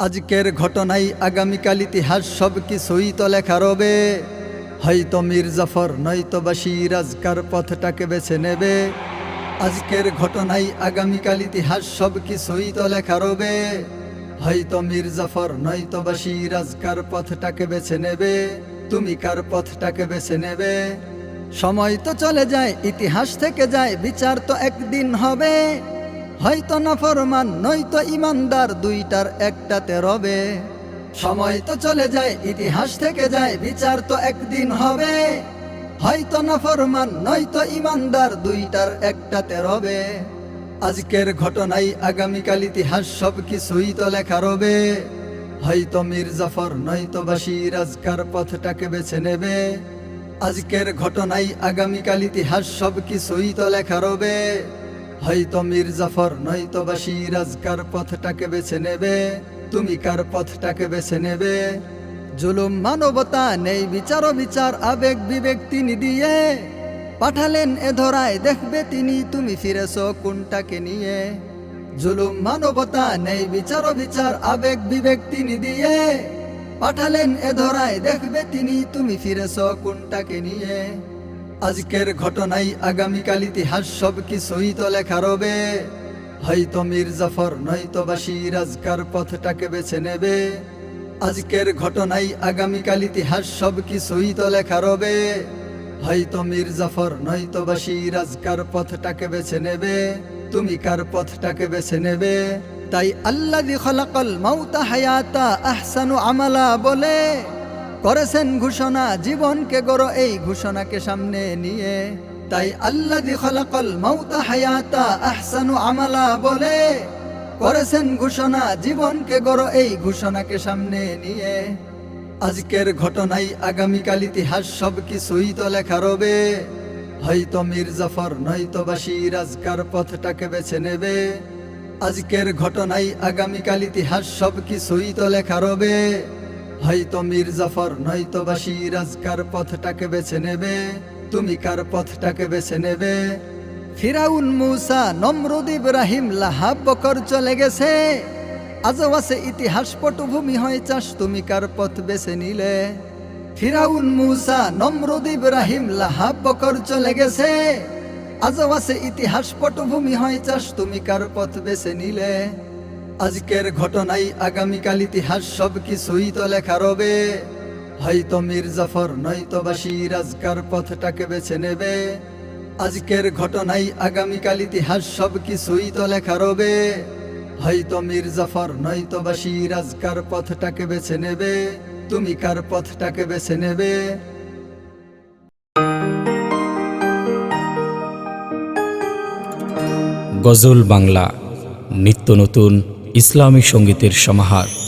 আজকের ঘটনাই আগামীকাল ইতিহাস, সব কিছুই তো লেখা রবে। হয়তো মীর জাফর, নয়তো বা সিরাজকার পথটাকে বেছে নেবে। আজকের ঘটনাই আগামীকাল ইতিহাস, সব কিছুই তো লেখা রবে। হয়তো মীর জাফর, নয়তো বা সিরাজকার পথটাকে বেছে নেবে। তুমি কার পথটাকে বেছে নেবে? সময় তো চলে যায়, ইতিহাস থেকে যায়, বিচার তো একদিন হবে। হয়তো নাফরমান, নয়তো ইমানদার, দুইটার একটাতে রবে। সময় তো চলে যায়, ইতিহাস থেকে যায়, বিচার তো একদিন হবে। হয়তো নাফরমান, নয়তো ইমানদার, দুইটার একটাতে রবে। আজকের ঘটনাই আগামীকাল ইতিহাস সব কিছুই তো লেখা রবে। হয়তো মীর জাফর, নয়তো বা সিরাজকার পথটাকে বেছে নেবে। আজকের ঘটনাই আগামীকাল ইতিহাস সব কিছুই তো লেখা রবে। হয়তো মীর জাফর, নয়তো বা সিরাজকার পথটাকে বেছে নেবে? তুমি কার পথটাকে বেছে নেবে? জুলুম, মানবতা নেই, বিচার বিচার, আবেগ, বিবেক তিনি দিয়ে। পাঠালেন এ ধরায়, দেখবে তিনি তুমি ফিরেছ কোনটাকে নিয়ে। জুলুম, মানবতা নেই, বিচার বিচার, আবেগ, বিবেক তিনি দিয়ে। পাঠালেন এ ধরায়, দেখবে তিনি তুমি ফিরেছ কোনটাকে নিয়ে। আজকের ঘটনাই আগামীকাল ইতিহাস সব কিছুই তো লেখা রবে। হয়তো মীর জাফর নয়তো বা সিরাজকার পথটাকে বেছে নেবে। আজকের ঘটনাই আগামীকাল ইতিহাস সব কিছুই তো লেখা রবে। হয়তো মীর জাফর নয়তো বা সিরাজকার পথটাকে বেছে নেবে। তুমি কার পথটাকে বেছে নেবে? তাই আল্লাহ খলাকল মাউতা হায়াতা আহসানু আমালা বলে করেছেন ঘোষণা, জীবনকে গড়ো এই ঘোষণাকে সামনে নিয়ে। তাই আল্লাহ খলাকল মাউতা হায়াতা আহসানু আমালা বলে, করেছেন ঘোষণা, জীবনকে গড়ো এই ঘোষণাকে সামনে নিয়ে। আজকের ঘটনাই আগামীকাল ইতিহাস সব কিছুই তো লেখা রবে। হয়তো মীর জাফর, নয়তো বা সিরাজকার পথটাকে বেছে নেবে। আজকের ঘটনাই আগামীকাল ইতিহাস সব কিছুই তো লেখা রবে। হয়তো মীর জাফর, নয়তো বা সিরাজকার পথটাকে বেছে নেবে। তুমি কার পথটাকে বেছে নেবে? ফিরাউন মুসা, নমরুদ ইব্রাহিম, লাহাব, বকর চলে গেছে। আজও আছে ইতিহাস পটভূমি হয় চাষ, তুমি কার পথ বেছে নিলে? ফিরাউন মুসা, নমরুদ ইব্রাহিম, লাহাব, বকর চলে গেছে। আজও আছে ইতিহাস পটভূমি হয় চাষ, তুমি কার পথ বেছে নিলে? আজকের ঘটনাই আগামীকাল ইতিহাস সব কিছুই তো লেখা রবে। হয়তো মীর জাফর, নয়তো বা সিরাজকার পথটাকে বেছে নেবে। আজকের ঘটনাই আগামীকাল ইতিহাস সব কিছুই তো লেখা রবে। হয়তো মীর জাফর, নয়তো বা সিরাজকার পথটাকে বেছে নেবে। তুমি কার পথটাকে বেছে নেবে? গজল বাংলা, নিত্য নতুন ইসলামী সঙ্গীতের সমাহার।